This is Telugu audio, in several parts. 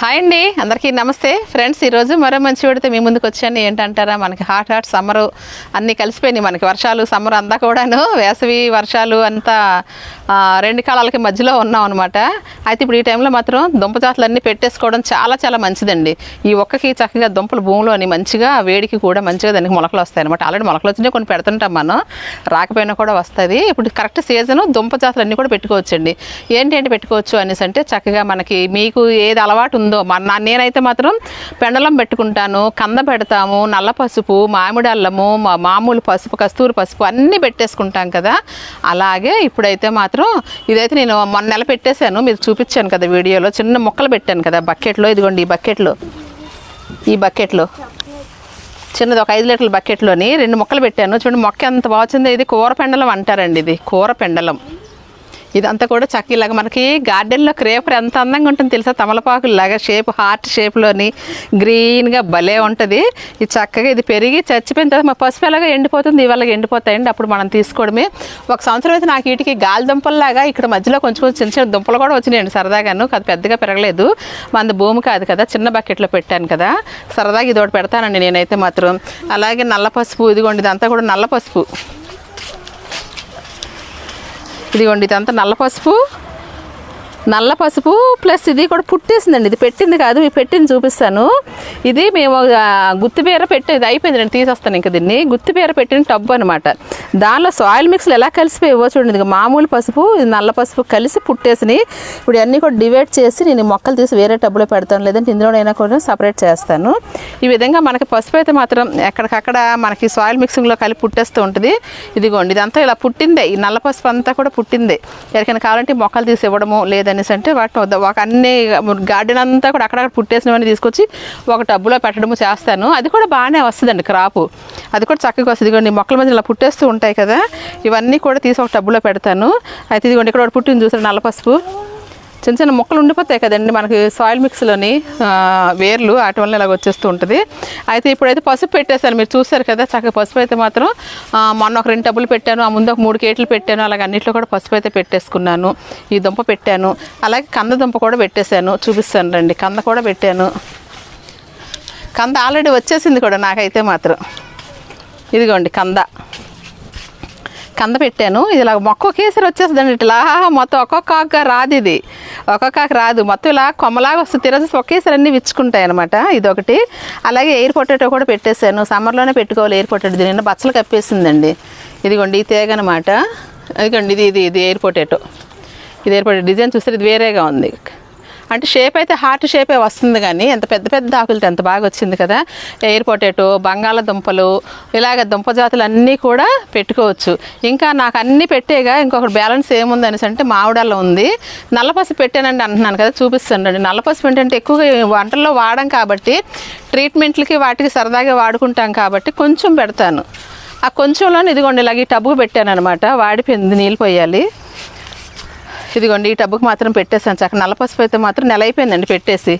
హాయ్ అండి అందరికీ నమస్తే. ఫ్రెండ్స్ ఈరోజు మరో మంచి వీడితో మీ ముందుకు వచ్చాను ఏంటంటారా? మనకి హాట్ హాట్ సమ్మరు అన్నీ కలిసిపోయినాయి. మనకి వర్షాలు సమ్మర్ అంతా కూడాను వేసవి వర్షాలు అంతా రెండు కాలాలకి మధ్యలో ఉన్నాం అనమాట అయితే ఇప్పుడు ఈ టైంలో మాత్రం దుంప జాతులు అన్నీ పెట్టేసుకోవడం చాలా చాలా మంచిదండి. ఈ ఒక్కకి చక్కగా దుంపలు భూమిలోని మంచిగా వేడికి కూడా మంచిగా దానికి మొలకలు వస్తాయి అనమాట ఆల్రెడీ మొలకలు వచ్చినాయి కొన్ని పెడుతుంటాం మనం. రాకపోయినా కూడా వస్తుంది ఇప్పుడు కరెక్ట్ సీజన్ దుంప జాతులు అన్నీ కూడా పెట్టుకోవచ్చండి. ఏంటి పెట్టుకోవచ్చు అనేసి అంటే చక్కగా మనకి మీకు ఏది అలవాటు ఉందో? నా- నేనైతే మాత్రం పెండలం పెట్టుకుంటాను కంద పెడతాము నల్ల పసుపు మామిడి అల్లము మా- మామూలు పసుపు కస్తూరి పసుపు అన్నీ పెట్టేసుకుంటాం కదా. అలాగే ఇప్పుడైతే మాత్రం ఇదైతే నేను మొన్న నెల పెట్టేశాను మీరు చూపించాను కదా వీడియోలో. చిన్న మొక్కలు పెట్టాను కదా బకెట్లో ఇదిగోండి ఈ బకెట్లో. ఈ బకెట్లో. చిన్నది ఒక ఐదు లీటర్ల బకెట్లోని రెండు మొక్కలు పెట్టాను. చూడండి మొక్క ఎంత బాగుంది ఇది కూర పెండలం అంటారండి ఇది కూర పెండలం. ఇదంతా కూడా చక్క మనకి గార్డెన్లో క్రేపర్ ఎంత అందంగా ఉంటుంది తెలుసా? తమలపాకులాగా షేప్ హార్ట్ షేప్లోని గ్రీన్గా భలే ఉంటుంది. ఇది చక్కగా ఇది పెరిగి చచ్చిపోయిన తర్వాత మా పసుపు ఎలాగా ఎండిపోతుంది? ఇవాళ ఎండిపోతాయండి. అప్పుడు మనం తీసుకోవడమే. ఒక సంవత్సరం అయితే నాకు వీటికి గాలి దుంపల్లాగా ఇక్కడ మధ్యలో కొంచెం కొంచెం చిన్న చిన్న దుంపలు కూడా వచ్చినాయండి సరదాగాను. అది పెద్దగా పెరగలేదు. మన భూమి కాదు కదా చిన్న బకెట్లో పెట్టాను కదా. సరదాగా ఇది ఒకటి పెడతానండి నేనైతే మాత్రం. అలాగే నల్ల పసుపు ఇదిగోండి ఇదంతా కూడా నల్ల పసుపు. ఇదిగోండి ఇదంతా నల్ల పసుపు. నల్ల పసుపు ప్లస్ ఇది కూడా పుట్టేసిందండి. ఇది పెట్టింది కాదు మీ పెట్టింది చూపిస్తాను. ఇది మేము ఆ, గుత్తిబీర పెట్టేది అయిపోయింది నేను తీసేస్తాను ఇంకా దీన్ని. గుత్తిబీర పెట్టిన టబ్బు అనమాట దానిలో సాయిల్ మిక్స్లు ఎలా కలిసిపోయేవో చూడండి. ఇది మామూలు పసుపు ఇది నల్ల పసుపు కలిసి పుట్టేసినాయి. ఇప్పుడు అన్నీ కూడా డివైడ్ చేసి నేను మొక్కలు తీసి వేరే టబ్బులో పెడతాను. లేదంటే ఇందులోనైనా కూడా సపరేట్ చేస్తాను. ఈ విధంగా మనకి పసుపు అయితే మాత్రం ఎక్కడికక్కడ మనకి సాయిల్ మిక్సింగ్లో కలిపి పుట్టేస్తూ ఉంటుంది. ఇదిగోండి ఇదంతా ఇలా పుట్టిందే. ఈ నల్ల పసుపు అంతా కూడా పుట్టిందే. ఎవరికైనా కావాలంటే మొక్కలు తీసి ఇవ్వడము అనేసి అంటే వాటిని ఒక అన్ని గార్డెన్ అంతా కూడా అక్కడక్కడ పుట్టేసినవన్నీ తీసుకొచ్చి ఒక టబ్బులో పెట్టడము చేస్తాను. అది కూడా బాగానే వస్తుందండి క్రాపు. అది కూడా చక్కగా వస్తుంది. ఇదిగోండి మొక్కల మధ్య ఇలా పుట్టేస్తూ ఉంటాయి కదా. ఇవన్నీ కూడా తీసి ఒక టబ్బులో పెడతాను. అయితే ఇదిగోండి ఇక్కడ ఒకటి పుట్టింది చూసాను నల్ల పసుపు. చిన్న చిన్న మొక్కలు ఉండిపోతాయి కదండి మనకి సాయిల్ మిక్స్లోని వేర్లు వాటి వల్ల ఇలాగ వచ్చేస్తూ ఉంటుంది. అయితే ఇప్పుడైతే పసుపు పెట్టేశాను మీరు చూసారు కదా చక్కగా పసుపు అయితే మాత్రం మొన్న ఒక రెండు టబ్బులు పెట్టాను ఆ ముందు ఒక మూడు కేట్లు పెట్టాను అలాగే అన్నింటిలో కూడా పసుపు అయితే పెట్టేసుకున్నాను. ఈ దుంప పెట్టాను అలాగే కంద దుంప కూడా పెట్టేశాను చూపిస్తాను రండి కంద కూడా పెట్టాను. కంద ఆల్రెడీ వచ్చేసింది కూడా నాకైతే మాత్రం. ఇదిగోండి కంద. కంద పెట్టాను. ఇది ఇలా మొక్క ఒకేసారి వచ్చేస్తుందండి. ఇట్లా మొత్తం ఒక్కొక్క రాదు ఇది. ఒక్కొక్క ఆకు రాదు. మొత్తం ఇలా కొమ్మలాగా వస్తుంది. తిరగేసి ఒకేసారి అన్ని విచ్చుకుంటాయి అనమాట ఇది ఒకటి అలాగే ఎయిర్ పొటాటో కూడా పెట్టేశాను. సమ్మర్లోనే పెట్టుకోవాలి ఎయిర్ పొటాటో. దీని నిన్న బచ్చలు కప్పేసిందండి. ఇదిగోండి ఈ తేగ అనమాట ఇదిగోండి ఇది ఇది ఇది ఎయిర్ పొటాటో. ఇది ఎయిర్ పొటాటో. డిజైన్ చూస్తే ఇది వేరేగా ఉంది. అంటే షేప్ అయితే హార్ట్ షేపే వస్తుంది కానీ ఎంత పెద్ద పెద్ద ఆకులతో ఎంత బాగా వచ్చింది కదా. ఎయిర్ పొటాటో బంగాళదుంపలు ఇలాగ దుంప జాతులు అన్నీ కూడా పెట్టుకోవచ్చు. ఇంకా నాకు అన్నీ పెట్టేగా ఇంకొకటి బ్యాలెన్స్ ఏముంది అనేసి అంటే మామిడాల్లో ఉంది. నల్లపసుపు పెట్టానండి అంటున్నాను కదా చూపిస్తానండి నల్లపసుపు ఏంటంటే ఎక్కువగా వంటల్లో వాడాం కాబట్టి ట్రీట్మెంట్లకి వాటికి సరదాగా వాడుకుంటాం కాబట్టి కొంచెం పెడతాను. ఆ కొంచెంలోనే ఇదిగోండి ఇలాగ ఈ టబ్బు పెట్టాను అనమాట వాడిపోయింది నీళ్ళు పోయాలి. ఇదిగోండి ఈ టబ్బుకి మాత్రం పెట్టేసాను చక్కగా. నల్ల పసుపు అయితే మాత్రం నెల అయిపోయిందండి పెట్టేసి.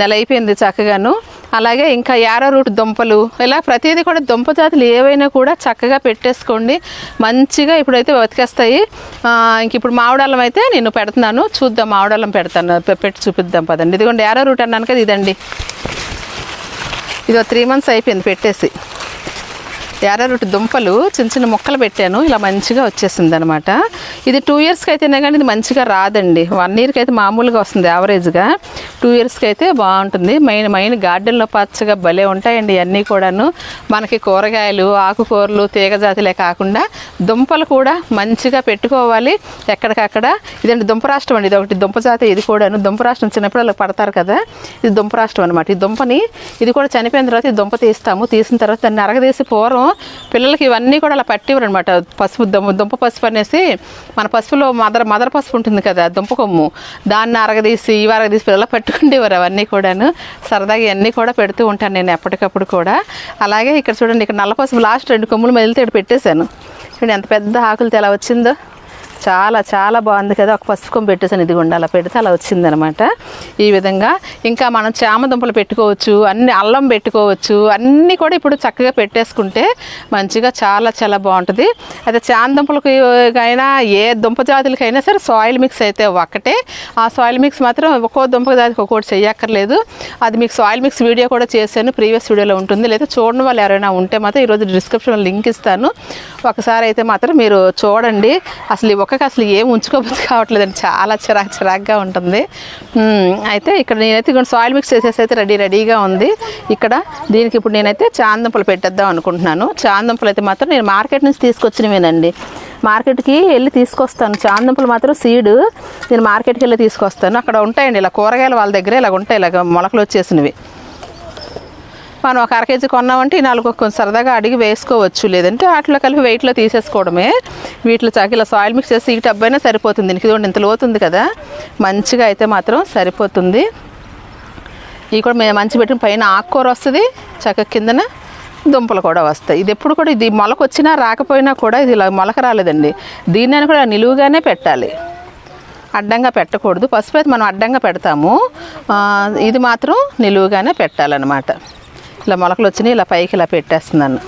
నెల అయిపోయింది చక్కగాను. అలాగే ఇంకా యారో రూట్ దుంపలు. ఇలా ప్రతిదీ కూడా దుంప జాతులు ఏవైనా కూడా చక్కగా పెట్టేసుకోండి. మంచిగా ఇప్పుడైతే బతికేస్తాయి. ఇంక ఇప్పుడు మామిడాలం అయితే నేను పెడుతున్నాను. చూద్దాం మామిడాలం పెడతాను. పెట్టి చూపిద్దాం పదండి. ఇదిగోండి యారో రూట్ అన్నాను కదా ఇదండి. ఇది త్రీ మంత్స్ అయిపోయింది పెట్టేసి. ఎర్రరొట్టి దుంపలు చిన్న చిన్న ముక్కలు పెట్టాను. ఇలా మంచిగా వచ్చేసింది అనమాట ఇది టూ ఇయర్స్కి అయితేనే కానీ ఇది మంచిగా రాదండి. వన్ ఇయర్కి అయితే మామూలుగా వస్తుంది యావరేజ్గా టూ ఇయర్స్కి అయితే బాగుంటుంది. మెయిన్ మెయిన్ గార్డెన్లో పచ్చగా భలే ఉంటాయండి ఇవన్నీ కూడాను. మనకి కూరగాయలు ఆకుకూరలు తీగ జాతిలే కాకుండా దుంపలు కూడా మంచిగా పెట్టుకోవాలి ఎక్కడికక్కడ. ఇదండి దుంప రాష్ట్రం అండి. ఇది ఒకటి దుంప జాతి ఇది కూడాను. దుంప రాష్ట్రం చిన్నప్పుడు పడతారు కదా. ఇది దుంప రాష్ట్రం అనమాట ఈ దుంపని ఇది కూడా చనిపోయిన తర్వాత ఈ దుంప తీస్తాము. తీసిన తర్వాత దాన్ని అరగదీసి పూర్వం పిల్లలకి ఇవన్నీ కూడా అలా పట్టివ్వరు అనమాట పసుపు దుంప దుంప పసుపు అనేసి మన పసుపులో మదర్ మదర్ పసుపు ఉంటుంది కదా దుంప కొమ్ము. దాన్ని అరగదీసి ఇవి అరగదీసి పిల్లలు పట్టుకుండేవారు అవన్నీ కూడాను. సరదాగా ఇవన్నీ కూడా పెడుతూ ఉంటాను నేను ఎప్పటికప్పుడు కూడా. అలాగే ఇక్కడ చూడండి ఇక్కడ నల్ల పసుపు లాస్ట్ రెండు కొమ్ములు మెదిలితే ఇక్కడ పెట్టేశాను. చూడండి ఎంత పెద్ద ఆకులతో ఎలా వచ్చిందో. చాలా చాలా బాగుంది కదా ఒక పసుపుకం పెట్టేసాను ఇదిగోండి అలా పెడితే అలా వచ్చిందనమాట. ఈ విధంగా ఇంకా మనం చామ దుంపలు పెట్టుకోవచ్చు అన్ని అల్లం పెట్టుకోవచ్చు అన్నీ కూడా ఇప్పుడు చక్కగా పెట్టేసుకుంటే మంచిగా చాలా చాలా బాగుంటుంది. అయితే చామ దుంపలకి అయినా ఏ దుంప జాతులకైనా సరే సాయిల్ మిక్స్ అయితే ఒక్కటే. ఆ సాయిల్ మిక్స్ మాత్రం ఒక్కో దుంప జాతికి ఒక్కోటి చేయక్కర్లేదు. అది మీకు సాయిల్ మిక్స్ వీడియో కూడా చేశాను ప్రీవియస్ వీడియోలో ఉంటుంది. లేదా చూడని వాళ్ళు ఎవరైనా ఉంటే మాత్రం ఈరోజు డిస్క్రిప్షన్లో లింక్ ఇస్తాను. ఒకసారి అయితే మాత్రం మీరు చూడండి. అసలు ఒక ఒక్కకి అసలు ఏం ఉంచుకోబోద్దు కావట్లేదండి. చాలా చిరాకు చిరాకుగా ఉంటుంది. అయితే ఇక్కడ నేనైతే ఇక్కడ సాయిల్ మిక్స్ చేసేసి అయితే రెడీ రెడీగా ఉంది. ఇక్కడ దీనికి ఇప్పుడు నేనైతే చాందంపలు పెట్టేద్దాం అనుకుంటున్నాను. చాందంపలు అయితే మాత్రం నేను మార్కెట్ నుంచి తీసుకొచ్చినవేనండి. మార్కెట్కి వెళ్ళి తీసుకొస్తాను. చాందంపలు మాత్రం సీడ్ నేను మార్కెట్కి వెళ్ళి తీసుకొస్తాను. అక్కడ ఉంటాయండి ఇలా కూరగాయలు వాళ్ళ దగ్గర ఇలా ఉంటాయి ఇలాగ మొలకలు వచ్చేసినవి. మనం ఒక అర కేజీ కొన్నామంటే ఈ నాలుగు కొంచెం సరదాగా అడిగి వేసుకోవచ్చు. లేదంటే వాటిలో కలిపి వెయిట్లో తీసేసుకోవడమే. వీటిలో చాకి ఇలా సాయిల్ మిక్స్ చేసి ఈ టబ్ అయినా సరిపోతుంది. దీనికి ఇదిగోండి ఇంత లోతుంది కదా. మంచిగా అయితే మాత్రం సరిపోతుంది. ఇవి కూడా మేము మంచి పెట్టిన పైన ఆకుకూర వస్తుంది చక్కగా కిందన దుంపలు కూడా వస్తాయి. ఇది ఎప్పుడు కూడా ఇది మొలక వచ్చినా రాకపోయినా కూడా ఇది ఇలా మొలక రాలేదండి. దీన్ని కూడా నిలువుగానే పెట్టాలి. అడ్డంగా పెట్టకూడదు. పసుపు అయితే మనం అడ్డంగా పెడతాము. ఇది మాత్రం నిలువుగానే పెట్టాలన్నమాట. ఇలా మొలకలు వచ్చినాయి ఇలా పైకి ఇలా పెట్టేస్తున్నాను.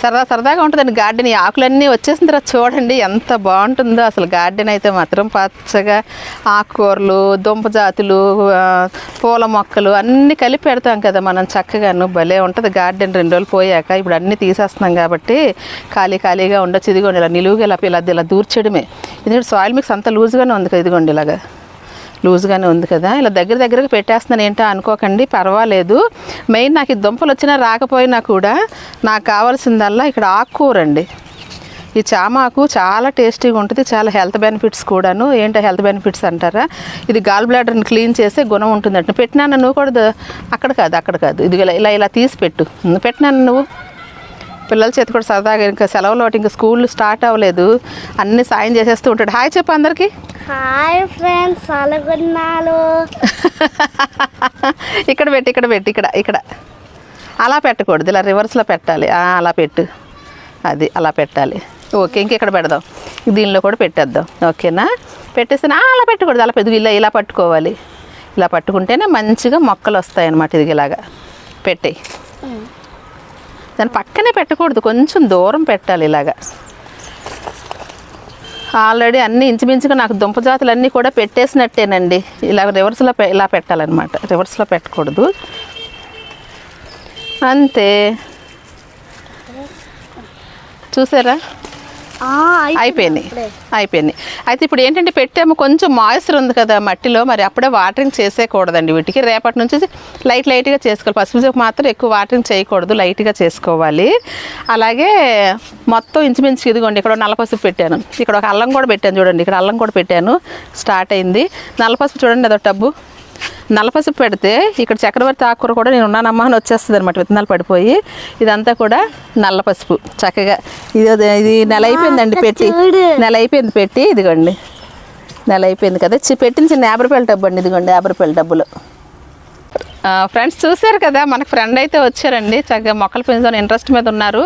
సరదా సరదాగా ఉంటుందండి గార్డెన్. ఈ ఆకులన్నీ వచ్చేసిన తర్వాత చూడండి ఎంత బాగుంటుందో. అసలు గార్డెన్ అయితే మాత్రం పచ్చగా ఆకుకూరలు దుంప జాతులు పూల మొక్కలు అన్నీ కలిపి పెడతాం కదా మనం చక్కగాను. భలే ఉంటుంది గార్డెన్ రెండు రోజులు పోయాక. ఇప్పుడు అన్నీ తీసేస్తున్నాం కాబట్టి ఖాళీ ఖాళీగా ఉండొచ్చు. ఇదిగోండి ఇలా నిలువుగా ఇలా ఇలా ఇలా దూర్చడమే. ఎందుకంటే సాయిల్ మిక్స్ అంత లూజ్గానే ఉంది కదా ఇదిగోండి ఇలాగా. లూజ్గానే ఉంది కదా. ఇలా దగ్గర దగ్గరకు పెట్టేస్తున్నాను ఏంటో అనుకోకండి పర్వాలేదు. మెయిన్ నాకు ఈ దుంపలు వచ్చినా రాకపోయినా కూడా నాకు కావాల్సిందల్లా ఇక్కడ ఆకుకూర అండి ఈ చామాకు చాలా టేస్టీగా ఉంటుంది చాలా హెల్త్ బెనిఫిట్స్ కూడాను. ఏంటో హెల్త్ బెనిఫిట్స్ అంటారా? ఇది గాల్ బ్లాడర్ని క్లీన్ చేసే గుణం ఉంటుందంట. పెట్టినాను? నువ్వు కూడా అక్కడ కాదు అక్కడ కాదు. ఇది ఇలా ఇలా ఇలా తీసి పెట్టు. పెట్టినాను నువ్వు? పిల్లల చేతి కూడా సరదాగా ఇంకా సెలవులు ఇంకా స్కూల్ స్టార్ట్ అవ్వలేదు. అన్ని సాయం చేసేస్తూ ఉంటాడు. హాయ్ చెప్పు అందరికీ. హాయ్ ఫ్రెండ్స్ అలాగున్నాను ఇక్కడ పెట్టి ఇక్కడ పెట్టి ఇక్కడ ఇక్కడ. అలా పెట్టకూడదు. ఇలా రివర్స్లో పెట్టాలి. అలా పెట్టు. అది అలా పెట్టాలి. ఓకే ఇంక ఇక్కడ పెడదాం? దీనిలో కూడా పెట్టేద్దాం. ఓకేనా? పెట్టేస్తే అలా పెట్టకూడదు. అలా పెద్ద ఇలా ఇలా పట్టుకోవాలి. ఇలా పట్టుకుంటేనే మంచిగా మొక్కలు వస్తాయి అన్నమాట ఇది ఇలాగా పెట్టేయి దాని పక్కనే పెట్టకూడదు కొంచెం దూరం పెట్టాలి ఇలాగా. ఆల్రెడీ అన్ని ఇంచుమించుగా నాకు దుంప జాతులన్నీ కూడా పెట్టేసినట్టేనండి. ఇలా రివర్స్లో ఇలా పెట్టాలన్నమాట. రివర్స్లో పెట్టకూడదు. అంతే. చూసారా? అయిపోయినాయి అయిపోయినాయి అయితే ఇప్పుడు ఏంటంటే పెట్టాము కొంచెం మాయిశ్చర్ ఉంది కదా మట్టిలో మరి అప్పుడే వాటరింగ్ చేసేయకూడదండి వీటికి. రేపటి నుంచి లైట్ లైట్గా చేసుకోవాలి. పసుపు మాత్రం ఎక్కువ వాటరింగ్ చేయకూడదు లైట్గా చేసుకోవాలి. అలాగే మొత్తం ఇంచుమించు ఇదిగోండి ఇక్కడ నల్ల పసుపు పెట్టాను. ఇక్కడ ఒక అల్లం కూడా పెట్టాను చూడండి ఇక్కడ అల్లం కూడా పెట్టాను. స్టార్ట్ అయింది. నల్ల పసుపు చూడండి అదో టబ్బు. నల్ల పసుపు పెడితే ఇక్కడ చక్రవర్తి ఆకుకూర కూడా నేను ఉన్నానమ్మా అని వచ్చేస్తుంది అనమాట. విత్తనాలు పడిపోయి ఇదంతా కూడా నల్ల పసుపు చక్కగా ఇది ఇది నెల అయిపోయిందండి పెట్టి. నెల అయిపోయింది పెట్టి ఇదిగోండి. నెల అయిపోయింది కదా. చి- పెట్టిన చిన్న యాభై రూపాయల డబ్బు అండి ఇదిగోండి యాభై రూపాయల డబ్బులు ఫ్రెండ్స్ చూశారు కదా మనకు ఫ్రెండ్ అయితే వచ్చారండి. చక్కగా మొక్కలు పెంచుదాం ఇంట్రెస్ట్ మీద ఉన్నారు.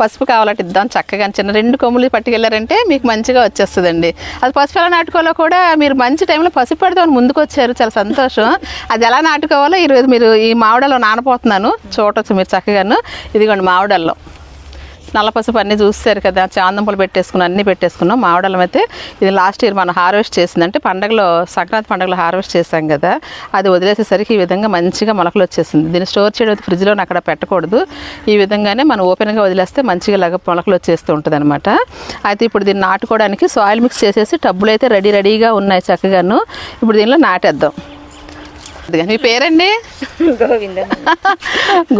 పసుపు కావాలంటే ఇద్దాం చక్కగా చిన్న రెండు కొమ్ములు పట్టుకెళ్ళారంటే మీకు మంచిగా వచ్చేస్తుందండి. అది పసుపు ఎలా నాటుకోవాలో కూడా మీరు మంచి టైంలో పసుపు పెడదామని ముందుకు వచ్చారు చాలా సంతోషం. అది ఎలా నాటుకోవాలో ఈరోజు మీరు ఈ మామిడలో నానపోతున్నాను చూడవచ్చు మీరు చక్కగాను. ఇదిగోండి మామిడల్లో. నల్ల పసుపు అన్నీ చూస్తారు కదా చాందంపులు పెట్టేసుకున్నాం అన్నీ పెట్టేసుకున్నాం. మామిడాలం అయితే ఇది లాస్ట్ ఇయర్ మనం హార్వెస్ట్ చేసిందంటే పండగలో సంక్రాంతి పండగలో హార్వెస్ట్ చేసాం కదా. అది వదిలేసేసరికి ఈ విధంగా మంచిగా మొలకలు వచ్చేసింది. దీన్ని స్టోర్ చేయడం ఫ్రిడ్జ్లో అక్కడ పెట్టకూడదు. ఈ విధంగానే మనం ఓపెన్గా వదిలేస్తే మంచిగా లగ మొలకలు వచ్చేస్తూ ఉంటుంది అనమాట అయితే ఇప్పుడు దీన్ని నాటుకోవడానికి సాయిల్ మిక్స్ చేసేసి టబ్బులు అయితే రెడీ రెడీగా ఉన్నాయి చక్కగాను. ఇప్పుడు దీనిలో నాటేద్దాం. మీ పేరండి?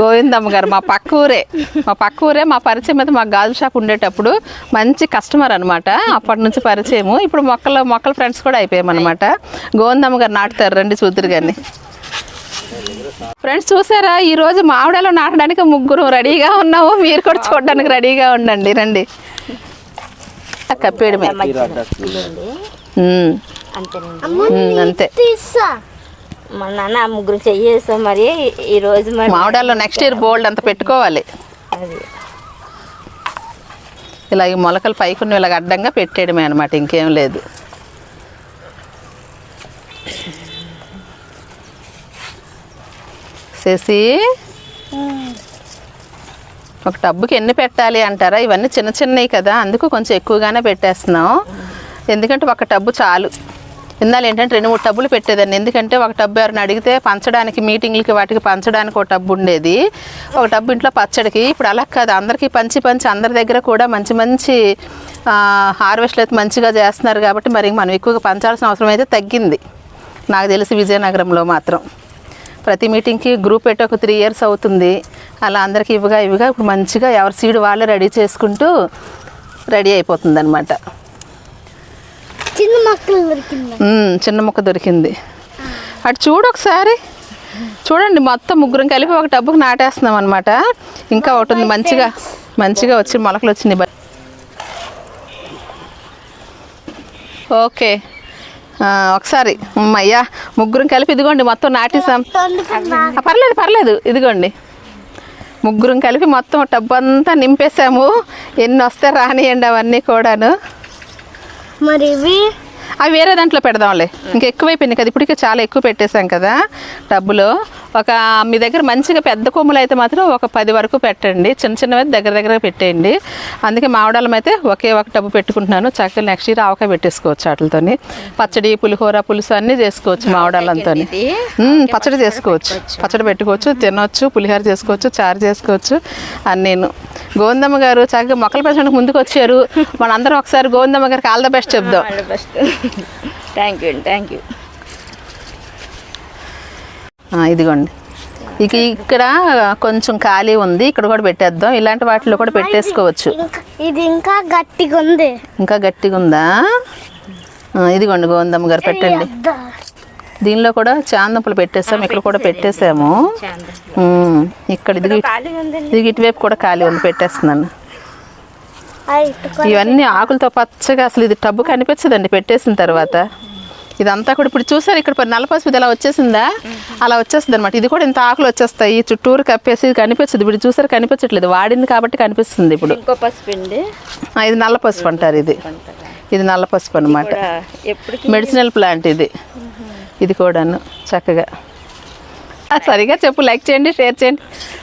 గోవిందమ్మ. గారు మా పక్క ఊరే మా పక్క ఊరే మా పరిచయం అయితే మా గాజు షాప్ ఉండేటప్పుడు మంచి కస్టమర్ అనమాట అప్పటి నుంచి పరిచయము. ఇప్పుడు మొక్కలు మొక్కల ఫ్రెండ్స్ కూడా అయిపోయామన్నమాట. గోవిందమ్మ గారు నాటుతారు రండి చూద్దరు గారిని ఫ్రెండ్స్ చూసారా? ఈ రోజు మామిడాలో నాటడానికి ముగ్గురు రెడీగా ఉన్నాము. మీరు కూడా చూడడానికి రెడీగా ఉండండి. రండి. కప్పేయడమే అంతే. మా నాన్న ముగ్గురు చెయ్యేస్తాం మరి ఈ రోజు మరి. మామిడాల్లో నెక్స్ట్ ఇయర్ బోల్డ్ అంత పెట్టుకోవాలి. అది. ఇలా ఈ మొలకలు పైకున్న ఇలాగ అడ్డంగా పెట్టేయడమే అనమాట ఇంకేం లేదు. చేసి ఒక టబ్బుకి ఎన్ని పెట్టాలి అంటారా? ఇవన్నీ చిన్న చిన్నవి కదా అందుకు కొంచెం ఎక్కువగానే పెట్టేస్తున్నాం. ఎందుకంటే ఒక టబ్బు చాలు. ఇందాలు ఏంటంటే రెండు మూడు టబ్బులు పెట్టేదాన్ని. ఎందుకంటే ఒక టబ్బు ఎవరిని అడిగితే పంచడానికి మీటింగ్లకి వాటికి పంచడానికి ఒక టబ్బు ఉండేది. ఒక టబ్బు ఇంట్లో పచ్చడికి. ఇప్పుడు అలా కాదు. అందరికీ పంచి పంచి అందరి దగ్గర కూడా మంచి మంచి హార్వెస్ట్లు అయితే మంచిగా చేస్తున్నారు కాబట్టి మరి మనం ఎక్కువగా పంచాల్సిన అవసరం అయితే తగ్గింది. నాకు తెలిసి విజయనగరంలో మాత్రం. ప్రతి మీటింగ్కి గ్రూప్ పెట్టి ఒక త్రీ ఇయర్స్ అవుతుంది. అలా అందరికీ ఇవిగా ఇవిగా. ఇప్పుడు మంచిగా ఎవరి సీడ్ వాళ్ళే రెడీ చేసుకుంటూ రెడీ అయిపోతుంది అనమాట చిన్న మొక్కలు దొరికింది. చిన్న ముక్క దొరికింది. అటు చూడు ఒకసారి. చూడండి మొత్తం ముగ్గురం కలిపి ఒక టబ్బుకి నాటేస్తున్నాం అనమాట ఇంకా ఒకటి ఉంది మంచిగా మంచిగా వచ్చి మొలకలు వచ్చినాయి ఓకే. ఒకసారి. అయ్యా ముగ్గురం కలిపి ఇదిగోండి మొత్తం నాటేసాం. పర్లేదు పర్లేదు ఇదిగోండి. ముగ్గురం కలిపి మొత్తం టబ్బు అంతా నింపేసాము. ఎన్ని వస్తే రానియండి అవన్నీ కూడాను. మరి ఇవి అవి వేరే దాంట్లో పెడదాంలే. ఇంకా ఎక్కువైపోయింది కదా ఇప్పటికే చాలా ఎక్కువ పెట్టేశాం కదా టబ్బులో ఒక మీ దగ్గర మంచిగా పెద్ద కొమ్ములు అయితే మాత్రం ఒక పది వరకు పెట్టండి. చిన్న చిన్నవి దగ్గర దగ్గర పెట్టేయండి. అందుకే మామిడాలం అయితే ఒకే ఒక టబ్బు పెట్టుకుంటున్నాను. చక్కగా నెక్స్ట్ ఇయర్ ఆవకాయ పెట్టేసుకోవచ్చు వాటితోని. పచ్చడి పులిహోర పులుసు అన్నీ చేసుకోవచ్చు మామిడాలంతో పచ్చడి చేసుకోవచ్చు. పచ్చడి పెట్టుకోవచ్చు తినవచ్చు పులిహోర చేసుకోవచ్చు చారు చేసుకోవచ్చు అని నేను గోవిందమ్మ గారు చక్కగా మొక్కలు పెంచడానికి ముందుకు వచ్చారు మనందరం ఒకసారి గోవిందమ్మ గారికి ఆల్ ద బెస్ట్ చెప్దాం. థ్యాంక్ యూ అండి థ్యాంక్ యూ ఆ, ఇదిగోండి. ఇక ఇక్కడ కొంచెం ఖాళీ ఉంది ఇక్కడ కూడా పెట్టేద్దాం. ఇలాంటి వాటిలో కూడా పెట్టేసుకోవచ్చు. ఇంకా ఇది ఇంకా గట్టిగా ఉంది. ఇంకా గట్టిగా ఉందా? ఇదిగోండి గోవిందమ్మ గారు పెట్టండి. దీనిలో కూడా చాందంపులు పెట్టేసాము ఇక్కడ కూడా పెట్టేసాము. ఇక్కడ ఇది ఇది ఇటువైపు కూడా ఖాళీ ఉంది పెట్టేస్తున్నాను. ఇవన్నీ ఆకులతో పచ్చగా అసలు ఇది టబ్బు కనిపించదండి పెట్టేసిన తర్వాత. ఇదంతా కూడా ఇప్పుడు చూసారు ఇక్కడ ప- నల్ల పసుపు ఇది అలా వచ్చేసిందా? అలా వచ్చేస్తుంది అనమాట ఇది కూడా ఇంత ఆకులు వచ్చేస్తాయి చుట్టూరు కప్పేసి ఇది కనిపించదు. ఇప్పుడు చూసారు కనిపించట్లేదు. వాడింది కాబట్టి కనిపిస్తుంది ఇప్పుడు. ఇంకో పసుపు అండి. ఆ, ఇది నల్ల పసుపు అంటారు ఇది. ఇది నల్ల పసుపు అనమాట మెడిసినల్ ప్లాంట్ ఇది. ఇది కూడాను చక్కగా. సరిగా చెప్పు లైక్ చేయండి షేర్ చేయండి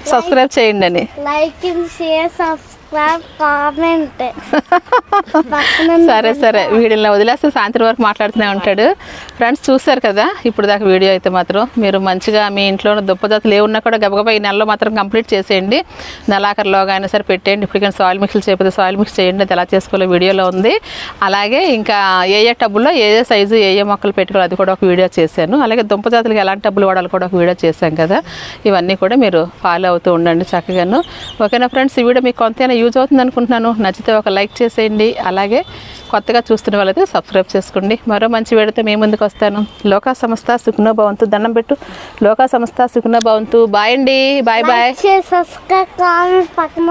సబ్స్క్రైబ్ చేయండి అని. లైక్ షేర్ సబ్స్క్రైబ్ సరే సరే. వీడియోలో వదిలేస్తే సాయంత్రం వరకు మాట్లాడుతూనే ఉంటాడు. ఫ్రెండ్స్ చూసారు కదా? ఇప్పుడు దాకా వీడియో అయితే మాత్రం మీరు మంచిగా మీ ఇంట్లో దుప్పదత్తలు ఏ ఉన్నా కూడా గబగబా ఈ నెలలో మాత్రం కంప్లీట్ చేసేయండి. నెలాఖరులోగా అయినా సరే పెట్టేయండి. ఇప్పటికైనా సాయిల్ మిక్స్ చేయకపోతే సాయిల్ మిక్స్ చేయండి. అది ఎలా చేసుకోవాలో వీడియోలో ఉంది. అలాగే ఇంకా ఏ ఏ టబ్బుల్లో ఏ ఏ సైజు ఏ ఏ మొక్కలు పెట్టుకోవాలి అది కూడా ఒక వీడియో చేశాను. అలాగే దుంపజాతులకు ఎలాంటి టబ్బులు వాడాలి కూడా ఒక వీడియో చేశాం కదా? ఇవన్నీ కూడా మీరు ఫాలో అవుతూ ఉండండి చక్కగాను. ఓకేనా ఫ్రెండ్స్ ఈ వీడియో మీకు కొంతైనా యూజ్ అవుతుంది అనుకుంటున్నాను. నచ్చితే ఒక లైక్ చేసేయండి. అలాగే కొత్తగా చూస్తున్న వాళ్ళైతే సబ్స్క్రైబ్ చేసుకోండి. మరో మంచి వీడియోతో మీ ముందుకు వస్తాను. లోకా సంస్థ సుఖనో భవంతు దండం పెట్టు. లోకా సంస్థ సుఖనో భవంతు. బాయ్ అండి. Bye bye. సబ్స్క్రైబ్ పక్కన